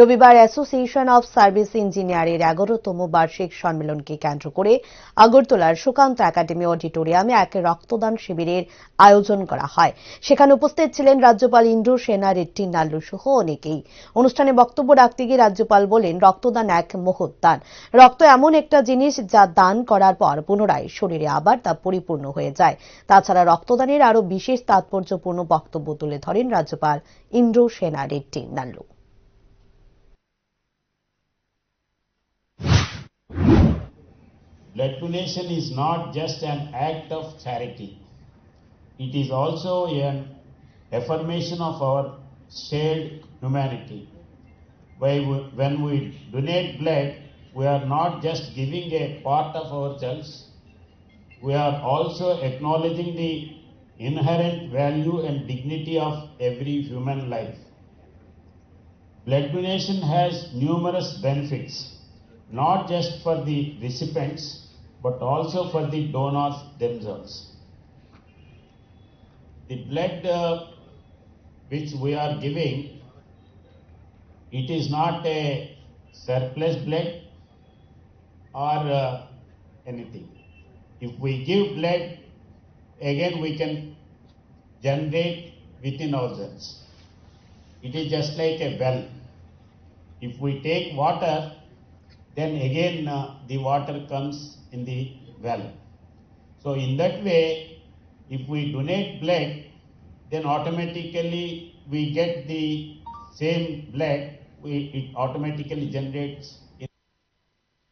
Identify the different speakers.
Speaker 1: রবিবার association of service ইঞ্জিনিয়ারের এগারোতম বার্ষিক সম্মেলনকে কেন্দ্র করে আগরতলার সুকান্ত একাডেমি অডিটোরিয়ামে এক রক্তদান শিবিরের আয়োজন করা হয়। সেখানে উপস্থিত ছিলেন রাজ্যপাল ইন্দ্র সেনা, রেড্ডি, নাল্লু সহ অনেকেই। অনুষ্ঠানে বক্তব্য রাখতে গিয়ে রাজ্যপাল বলেন, রক্তদান এক মহৎ রক্ত এমন একটা জিনিস যা দান করার পর পুনরায় শরীরে আবার তা পরিপূর্ণ হয়ে যায়। তাছাড়া রক্তদানের আরও বিশেষ তাৎপর্যপূর্ণ বক্তব্য তুলে ধরেন রাজ্যপাল ইন্দ্র সেনা, Reddy, Nallu.
Speaker 2: Blood donation is not just an act of charity. It is also an affirmation of our shared humanity. When we donate blood, we are not just giving a part of ourselves, we are also acknowledging the inherent value and dignity of every human life. Blood donation has numerous benefits, not just for the recipients, but also for the donors themselves. The blood uh, which we are giving, it is not a surplus blood or uh, anything. If we give blood, again we can generate within ourselves. It is just like a well. If we take water, then again uh, the water comes in the well. So in that way, if we donate blood, then automatically we get the same blood, we, it automatically generates